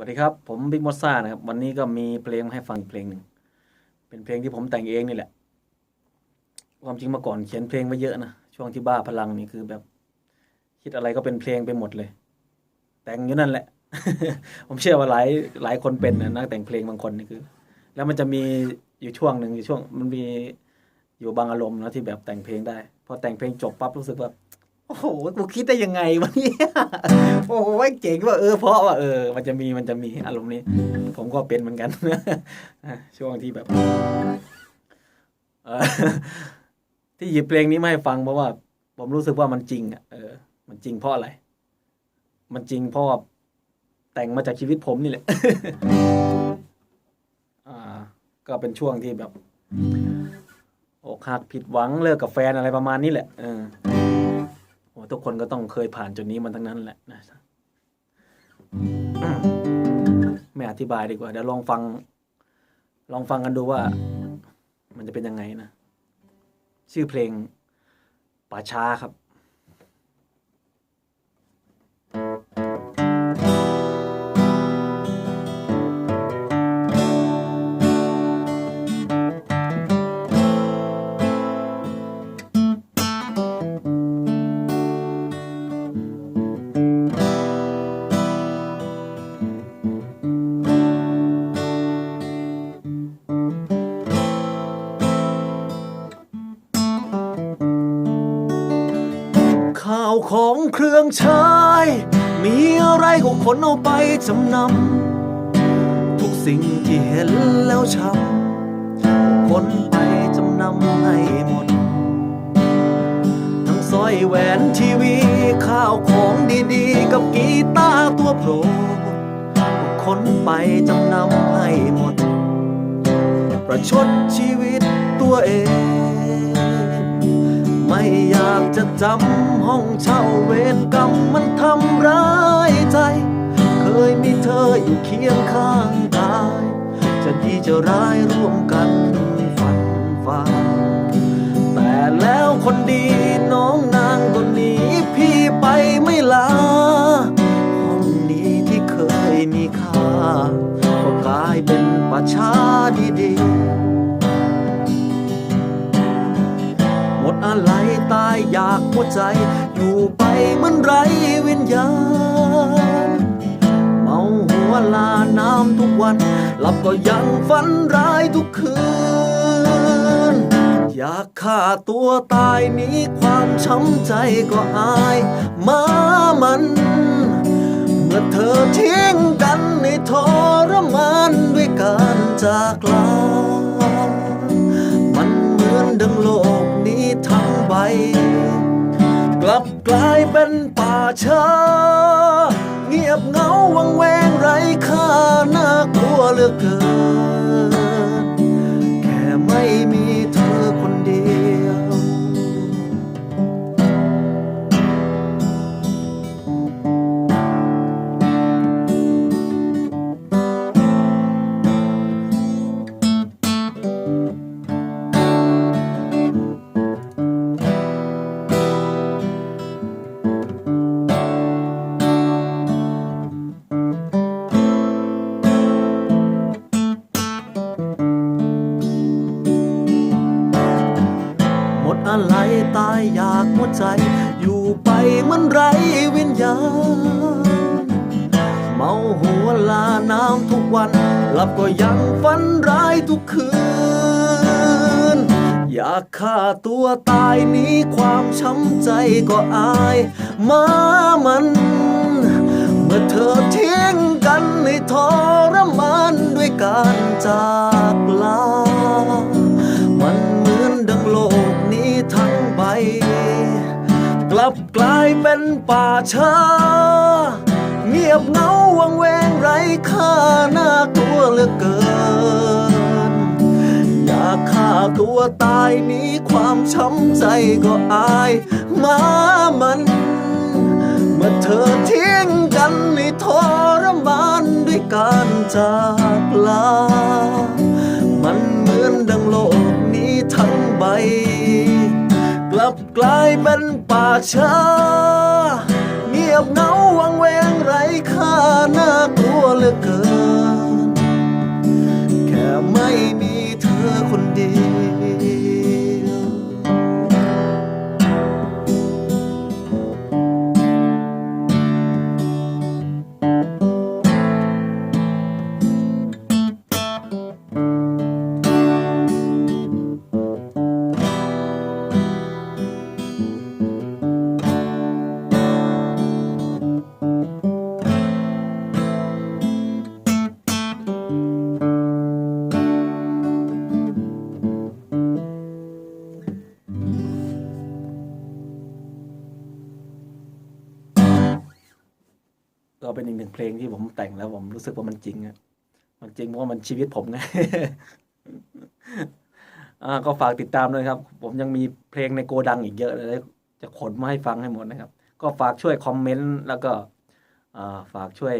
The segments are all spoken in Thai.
สวัสดีครับ ผมบิ๊กมอสซ่านะครับ วันนี้ก็มีเพลงมาให้ฟังเพลงหนึ่ง เป็นเพลงที่ผมแต่งเองนี่แหละ ความจริงเมื่อก่อนเขียนเพลงไว้เยอะนะ ช่วงที่บ้าพลังนี่คือแบบ คิดอะไรก็เป็นเพลงไปหมดเลย แต่งอยู่นั่นแหละ ผมเชื่อว่าหลายหลายคนเป็นนะนักแต่งเพลงบางคนนี่คือ แล้วมันจะมีอยู่ช่วงหนึ่งอยู่ช่วง มันมีอยู่บางอารมณ์นะที่แบบแต่งเพลงได้ พอแต่งเพลงจบปั๊บรู้สึกว่า โอ้โหกูคิดได้ยังไงวะเนี่ยโอ้โหเจ๋งว่าเออเพราะว่าเออ มันจะมีมันจะมีอารมณ์นี้ ผมก็เป็นเหมือนกันช่วงที่แบบเออที่หยิบเพลงนี้มาให้ฟังเพราะว่า ผมรู้สึกว่ามันจริงอะเออ มันจริงเพราะอะไร มันจริงเพราะว่าแต่งมาจากชีวิตผมนี่แหละอ่า ก็เป็นช่วงที่แบบอกหักผิดหวังเลิกกับแฟนอะไรประมาณนี้แหละเออ ทุกคนก็ต้องเคยผ่านจุดนี้มันทั้งนั้นแหละนะไม่อธิบายดีกว่าเดี๋ยวลองฟัง ลองฟังกันดูว่า มันจะเป็นยังไงนะ ชื่อเพลงป่าช้าครับ ข้าของเครื่องใช้ มีอะไรก็ขนเอาไปจำนำ ทุกสิ่งที่เห็นแล้วช้ำคนไปจำนำให้หมด ทั้งสร้อยแหวนทีวี ข้าวของดีๆ กับกีตาร์ตัวโปรดคนไปจำนำให้หมด ประชดชีวิตตัวเอง อยากจะจำห้องเช่าเวรกรรมมันทำร้ายใจ เคยมีเธออยู่เคียงข้างกาย จะดีจะร้ายร่วมกันฝันฝ่าแต่แล้วคนดีน้องนางคนนี้พี่ไปไม่ลา ห้องนี้ที่เคยมีค่าก็กลายเป็นป่าช้าดีๆ ดอะไรตายอยากหัวใจ อยู่ไปเหมือนไรวิญญาณ เมาหัวลาน้ำทุกวัน หลับก็ยังฝันร้ายทุกคืน อยากฆ่าตัวตายนี้ความช้ำใจก็อายมามันเมื่อเธอทิ้งกันในทรมานด้วยการจากลามันเหมือนดังโลก ลับกลายเป็นป่าช้า เงียบเงาวังเวงไร้ค่าน่ากลัวเหลือเกินายอยากหัวใจ อยู่ไปเหมือนไรวิญญาณ เมาหัวลาน้ำทุกวัน หลับก็ยังฝันร้ายทุกคืน อยากฆ่าตัวตายนี้ความช้ำใจก็อายมามันเมื่อเธอทิ้งกันในทรมานด้วยการจาก เป็นป่าช้า เงียบเงาวังเวงไร้ค่าน่ากลัวเหลือเกิน อยากฆ่าตัวตายนี้ความช้ำใจก็อายมามันเมื่อเธอทิ้งกันในทรมานด้วยการจากลา มันเหมือนดังโลกนี้ทั้งใบ บกลายเป็นป่าช้า เงียบเงาวังเวงไร้ค่าน่ากลัวเหลือลือเกิน แค่ไม่มี ก็เป็นอีกหนึ่งเพลงที่ผมแต่งแล้ว ผมรู้สึกว่ามันจริงอะมันจริงเพราะว่ามันชีวิตผมไงอ่าก็ฝากติดตามด้วยครับ ผมยังมีเพลงในโกดังอีกเยอะเลย จะขนมาให้ฟังให้หมดนะครับ ก็ฝากช่วยคอมเมนต์แล้วก็อ่าฝากช่วย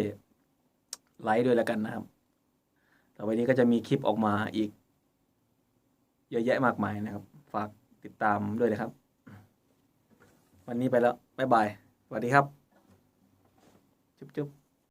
ไลค์ด้วยแล้วกันนะครับต่อไปนี้ก็จะมีคลิปออกมาอีก เยอะแยะมากมายนะครับ ฝากติดตามด้วยนะครับ วันนี้ไปแล้ว บ๊ายบายสวัสดีครับ จุ๊บจุ๊บ